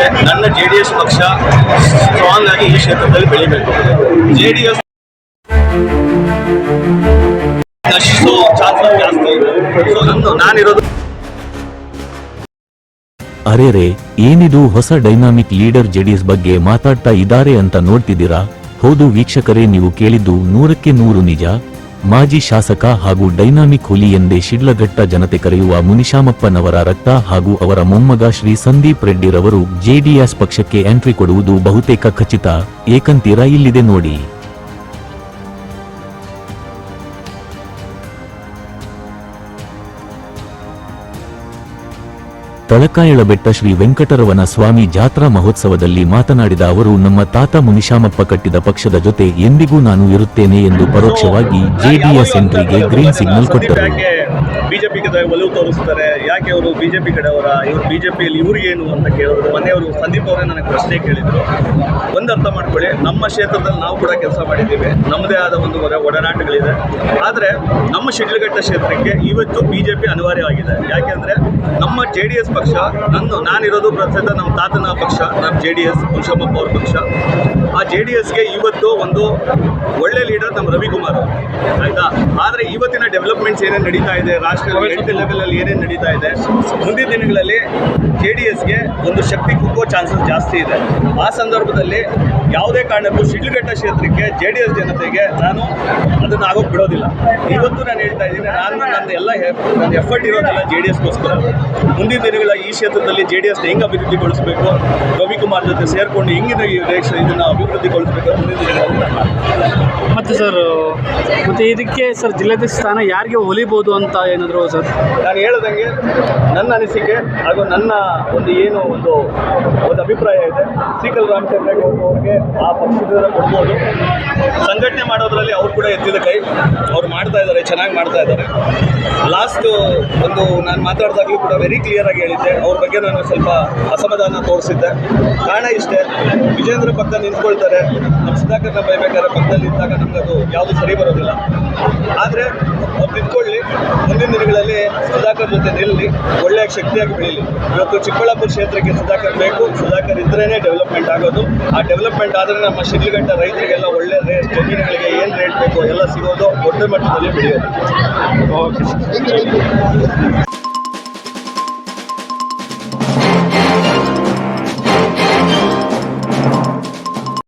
ಇಷ್ಟೇ ನನ್ನ J D S ಪಕ್ಷ ಸ್ಟ್ರಾಂಗ್ ಆಗಿ ಈ ಕ್ಷೇತ್ರದಲ್ಲಿ ಬೆಳಿಬೇಕು. ಜೆ ಡಿ ಎಸ್ ಚಾನ್ಸಸ್ ಜಾಸ್ತಿ ಇದೆ. ಸೊ ನಂದು ನಾನಿರೋದು ಅರೆರೆ, ಏನಿದು ಹೊಸ ಡೈನಾಮಿಕ್ ಲೀಡರ್ ಜೆಡಿಎಸ್ ಬಗ್ಗೆ ಮಾತಾಡ್ತಾ ಇದ್ದಾರೆ ಅಂತ ನೋಡ್ತಿದ್ದೀರಾ? ಹೌದು ವೀಕ್ಷಕರೇ, ನೀವು ಕೇಳಿದ್ದು ನೂರಕ್ಕೆ ನೂರು ನಿಜ. ಮಾಜಿ ಶಾಸಕ ಹಾಗೂ ಡೈನಾಮಿಕ್ ಹುಲಿ ಎಂದೇ ಶಿಡ್ಲಘಟ್ಟ ಜನತೆ ಕರೆಯುವ ಮುನಿಶಾಮಪ್ಪನವರ ರಕ್ತ ಹಾಗೂ ಅವರ ಮೊಮ್ಮಗ ಶ್ರೀ ಸಂದೀಪ್ ರೆಡ್ಡಿರವರು ಜೆಡಿಎಸ್ ಪಕ್ಷಕ್ಕೆ ಎಂಟ್ರಿ ಕೊಡುವುದು ಬಹುತೇಕ ಖಚಿತ. ಏಕಂತೀರ ಇಲ್ಲಿದೆ ನೋಡಿ. ತಳಕಾಯಳಬೆಟ್ಟ ಶ್ರೀ ವೆಂಕಟರವನ ಸ್ವಾಮಿ ಜಾತ್ರಾ ಮಹೋತ್ಸವದಲ್ಲಿ ಮಾತನಾಡಿದ ಅವರು, ನಮ್ಮ ತಾತ ಮುನಿಶಾಮಪ್ಪ ಕಟ್ಟಿದ ಪಕ್ಷದ ಜೊತೆ ಎಂದಿಗೂ ನಾನು ಇರುತ್ತೇನೆ ಎಂದು ಪರೋಕ್ಷವಾಗಿ ಜೆಡಿಎಸ್ ಎಂಟ್ರಿಗೆ ಗ್ರೀನ್ ಸಿಗ್ನಲ್ ಕೊಟ್ಟರು. ಯಾಕೆ ಬಿಜೆಪಿ ಕಡೆ ಒಲವು ತೋರಿಸ್ತಾರೆ. ಯಾಕೆ ಅವರು ಬಿಜೆಪಿ ಕಡೆಯವರ, ಇವರು ಬಿಜೆಪಿಯಲ್ಲಿ ಇವ್ರಿಗೆ ಏನು ಅಂತ ಕೇಳಿದ್ರು ಮನೆಯವರು ಸಂದೀಪ್ ಅವರೇ ನನಗೆ ಪ್ರಶ್ನೆ ಕೇಳಿದರು. ಒಂದು ಅರ್ಥ ಮಾಡ್ಕೊಳ್ಳಿ, ನಮ್ಮ ಕ್ಷೇತ್ರದಲ್ಲಿ ನಾವು ಕೂಡ ಕೆಲಸ ಮಾಡಿದ್ದೀವಿ. ನಮ್ಮದೇ ಆದ ಒಂದು ಒಡ- ಒಡನಾಟಗಳಿದೆ. ಆದರೆ ನಮ್ಮ ಶಿಡ್ಲಘಟ್ಟ ಕ್ಷೇತ್ರಕ್ಕೆ ಇವತ್ತು ಬಿಜೆಪಿ ಅನಿವಾರ್ಯವಾಗಿದೆ ಯಾಕೆಂದರೆ ನಮ್ಮ ಜೆ ಡಿ ಎಸ್ ಪಕ್ಷ, ನನ್ನ ನಾನಿರೋದು ಪ್ರಸಿದ್ಧ ನಮ್ಮ ತಾತನ ಪಕ್ಷ, ನಮ್ಮ ಜೆ ಡಿ ಎಸ್ ಹುಷಮ್ಮಪ್ಪ ಅವ್ರ ಪಕ್ಷ. ಆ ಜೆ ಡಿ ಎಸ್ಗೆ ಇವತ್ತು ಒಂದು ಒಳ್ಳೆ ಲೀಡರ್ ನಮ್ಮ ರವಿಕುಮಾರ್ ಆಯ್ತಾ? ಆದರೆ ಇವತ್ತಿನ ಡೆವಲಪ್ಮೆಂಟ್ಸ್ ಏನೇನು ನಡೀತಾ ಇದೆ ರಾಷ್ಟ್ರ ಲೆವೆಲಲ್ಲಿ ಏನೇನು ನಡೀತಾ ಇದೆ. ಮುಂದಿನ ದಿನಗಳಲ್ಲಿ ಜೆ ಡಿ ಎಸ್ಗೆ ಒಂದು ಶಕ್ತಿ ಕುಗ್ಗೋ ಚಾನ್ಸಸ್ ಜಾಸ್ತಿ ಇದೆ. ಆ ಸಂದರ್ಭದಲ್ಲಿ ಯಾವುದೇ ಕಾರಣಕ್ಕೂ ಶಿಡ್ಲಘಟ್ಟ ಕ್ಷೇತ್ರಕ್ಕೆ ಜೆ ಡಿ ಎಸ್ ಜನತೆಗೆ ನಾನು ಅದನ್ನು ಆಗೋಕ್ಕೆ ಬಿಡೋದಿಲ್ಲ. ಇವತ್ತು ನಾನು ಹೇಳ್ತಾ ಇದ್ದೀನಿ ನಾನು ನನ್ನ ಎಲ್ಲ ಹೆ- ನನ್ನ ಎಫರ್ಟ್ ಇರೋದೆಲ್ಲ ಜೆ ಡಿ ಎಸ್ಗೋಸ್ಕರ. ಮುಂದಿನ ದಿನಗಳ ಈ ಕ್ಷೇತ್ರದಲ್ಲಿ ಜೆ ಡಿ ಎಸ್ನ ಹೆಂಗೆ ಅಭಿವೃದ್ಧಿಗೊಳಿಸಬೇಕು ರವಿಕುಮಾರ್ ಜೊತೆ ಸೇರಿಕೊಂಡು ಹೆಂಗಿನ ಇದನ್ನು ಅಭಿವೃದ್ಧಿಗೊಳಿಸಬೇಕು ಮುಂದಿನ ದಿನಗಳಲ್ಲಿ. ಮತ್ತೆ ಸರ್ ಮತ್ತೆ ಇದಕ್ಕೆ ಸರ್ ಜಿಲ್ಲಾಧ್ಯಕ್ಷ ಸ್ಥಾನ ಯಾರಿಗೆ ಒಲಿಬೋದು ಅಂತ ಏನಾದರೂ ಸರ್ ನಾನು ಹೇಳ್ದಂಗೆ ನನ್ನ ಅನಿಸಿಕೆ ಹಾಗೂ ನನ್ನ ಒಂದು ಏನು ಒಂದು ಒಂದು ಅಭಿಪ್ರಾಯ ಇದೆ. ಸಿಕಲ್ ರಾಮಚಂದ್ರ ಅವ್ರಿಗೆ ಆ ಪಕ್ಷದ ಕೊಡ್ಬೋದು. ಸಂಘಟನೆ ಮಾಡೋದ್ರಲ್ಲಿ ಅವ್ರು ಕೂಡ ಎತ್ತಿದ ಕೈ. ಅವ್ರು ಮಾಡ್ತಾ ಇದ್ದಾರೆ, ಚೆನ್ನಾಗಿ ಮಾಡ್ತಾ ಇದ್ದಾರೆ. ಲಾಸ್ಟ್ ಒಂದು ನಾನು ಮಾತಾಡಿದಾಗಲೂ ಕೂಡ ವೆರಿ ಕ್ಲಿಯರ್ ಆಗಿ ಹೇಳಿದ್ದೆ. ಅವ್ರ ಬಗ್ಗೆ ನಾನು ಸ್ವಲ್ಪ ಅಸಮಾಧಾನ ತೋರಿಸಿದ್ದೆ. ಕಾರಣ ಇಷ್ಟೇ, ವಿಜೇಂದ್ರ ಪಕ್ಕ ನಿಂತ್ಕೊಳ್ತಾರೆ. ನಮ್ಮ ಸುಧಾಕರ್ನ ಬೈಬೇಕಾದ್ರೆ ಪಕ್ಕದಲ್ಲಿ ಇದ್ದಾಗ ನಮ್ಗೆ ಅದು ಯಾವುದು ಸರಿ ಬರೋದಿಲ್ಲ. ಆದರೆ ನಿಂತ್ಕೊಳ್ಳಿ ಮುಂದಿನ ದಿನಗಳಲ್ಲಿ ಸುಧಾಕರ್ ಜೊತೆ ನಿಲ್ಲಿ, ಒಳ್ಳೆಯ ಶಕ್ತಿಯಾಗಿ ಬೆಳೀಲಿ. ಇವತ್ತು ಚಿಕ್ಕಬಳ್ಳಾಪುರ ಕ್ಷೇತ್ರಕ್ಕೆ ಸುಧಾಕರ್ ಬೇಕು, ಸುಧಾಕರ್ ಇದ್ರೇ ಡೆವಲಪ್ಮೆಂಟ್ ಆಗೋದು. ಆ ಡೆವಲಪ್ಮೆಂಟ್ ಆದರೆ ನಮ್ಮ ಶಿಡ್ಲಘಟ್ಟ ರೈತರಿಗೆಲ್ಲ ಒಳ್ಳೆ ರೇಟ್ ಜಮೀನುಗಳಿಗೆ ಏನು ರೇಟ್ ಬೇಕು ಎಲ್ಲ ಸಿಗೋದು ದೊಡ್ಡ ಮಟ್ಟದಲ್ಲಿ ಬೆಳೆಯೋದು. ಓಕೆ